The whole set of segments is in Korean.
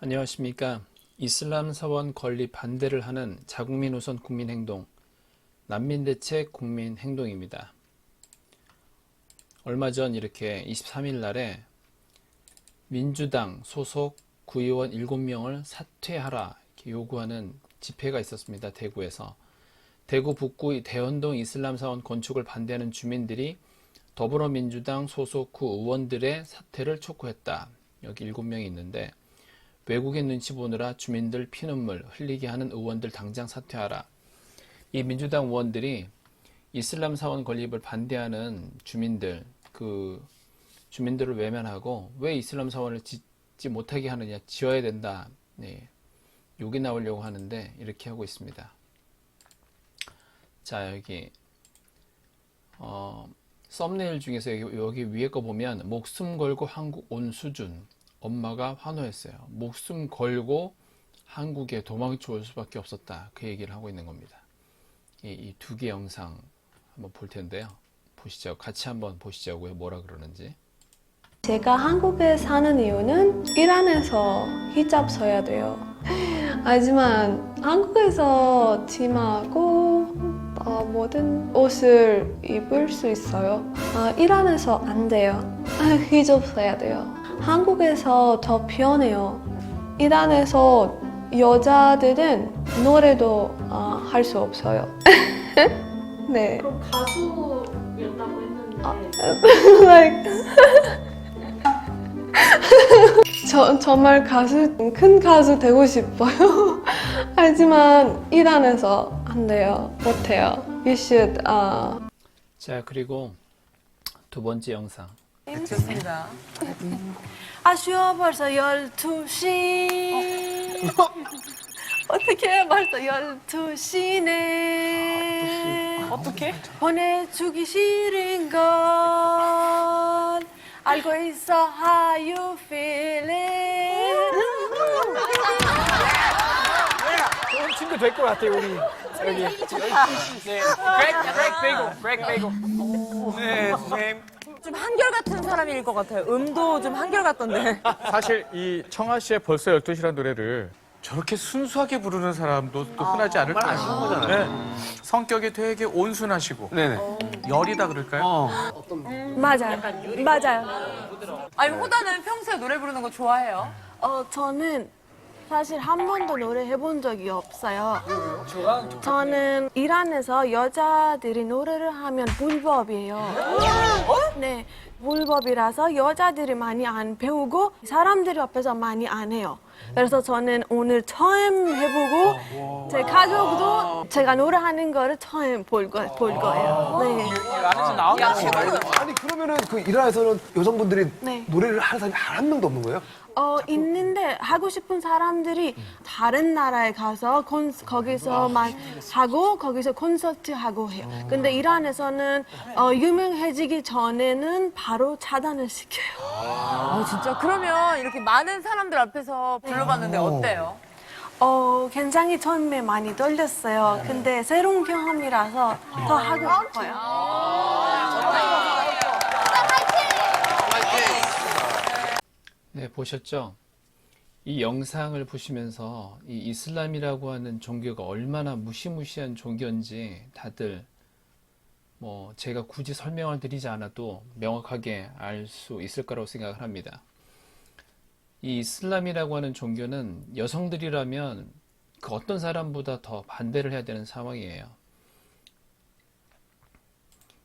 안녕하십니까. 이슬람 사원 건립 반대를 하는 자국민 우선 국민행동, 난민대책 국민행동입니다. 얼마 전 이렇게 23일 날에 민주당 소속 구의원 7명을 사퇴하라 요구하는 집회가 있었습니다. 대구에서. 대구 북구 대연동 이슬람 사원 건축을 반대하는 주민들이 더불어민주당 소속 구 의원들의 사퇴를 촉구했다. 여기 7명이 있는데 외국의 눈치 보느라 주민들 피눈물 흘리게 하는 의원들 당장 사퇴하라. 이 민주당 의원들이 이슬람 사원 건립을 반대하는 주민들, 그 주민들을 외면하고 왜 이슬람 사원을 짓지 못하게 하느냐, 지어야 된다. 네. 욕이 나오려고 하는데 이렇게 하고 있습니다. 자, 여기 어, 썸네일 중에서 여기, 여기 위에 거 보면 목숨 걸고 한국 온 수준 엄마가 환호했어요. 목숨 걸고 한국에 도망쳐 올 수밖에 없었다. 그 얘기를 하고 있는 겁니다. 이두 개 영상 한번 볼 텐데요. 보시죠. 같이 한번 보시자고요. 뭐라 그러는지. 제가 한국에 사는 이유는 이란에서 히잡 써야 돼요. 하지만 한국에서 치마고 어, 모든 옷을 입을 수 있어요. 아, 이란에서 안 돼요. 아, 히잡 써야 돼요. 한국에서 더 편해요. 이란에서 여자들은 노래도 아, 할수 없어요. 네. 그럼 가수였다고 했는데 like 저, 정말 가수, 큰 가수 되고 싶어요. 하지만 이란에서 안 돼요. 못 해요. You should, 아, 자, 그리고 두 번째 영상. 좋습니다. 아쉬워. 벌써 12시. 어떻게 벌써 12시네. 어떻게? 보내주기 싫은 건 알고 있어. How you feeling? 좋은 친구 될 것 같아요 우리. 여기. 네 그렉 그렉 베이고 그렉 베이고 네 선생님 좀 한결같은 사람일 것 같아요. 음도 좀 한결같던데. 사실 이 청아 씨의 벌써 12시란 노래를 저렇게 순수하게 부르는 사람도 또 흔하지 않을 거예요. 아쉬운 거잖아요. 성격이 되게 온순하시고 네네 열이다 그럴까요? 맞아요 맞아요 아니, 호다는 평소에 노래 부르는 거 좋아해요? 어, 저는 사실 한 번도 노래 해본 적이 없어요. 저는 이란에서 여자들이 노래를 하면 불법이에요. 네, 불법이라서 여자들이 많이 안 배우고 사람들 앞에서 많이 안 해요. 그래서 저는 오늘 처음 해보고 제 가족도 제가 노래하는 거를 처음 볼, 거, 볼 거예요. 네. 안에서 나오는 아니 그러면은 그 이란에서는 여성분들이 네. 노래를 하는 사람이 한 명도 없는 거예요? 어, 있는데 하고 싶은 사람들이 다른 나라에 가서 콘, 거기서만 하고 거기서 콘서트 하고 해요. 근데 이란에서는 어, 유명해지기 전에는 바로 차단을 시켜요. 아, 진짜? 그러면 이렇게 많은 사람들 앞에서 불러봤는데 어때요? 어, 굉장히 처음에 많이 떨렸어요. 근데 새로운 경험이라서 더 하고 싶어요. 네, 보셨죠? 이 영상을 보시면서 이 이슬람이라고 하는 종교가 얼마나 무시무시한 종교인지 다들 뭐 제가 굳이 설명을 드리지 않아도 명확하게 알 수 있을 거라고 생각을 합니다. 이 이슬람이라고 하는 종교는 여성들이라면 그 어떤 사람보다 더 반대를 해야 되는 상황이에요.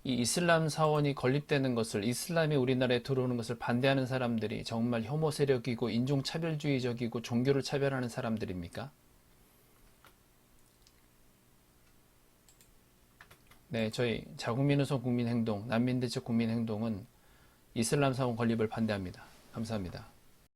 이 이슬람 사원이 건립되는 것을 이슬람이 우리나라에 들어오는 것을 반대하는 사람들이 정말 혐오 세력이고 인종차별주의적이고 종교를 차별하는 사람들입니까? 네, 저희 자국민우선 국민행동, 난민대책 국민행동은 이슬람 사원 건립을 반대합니다. 감사합니다.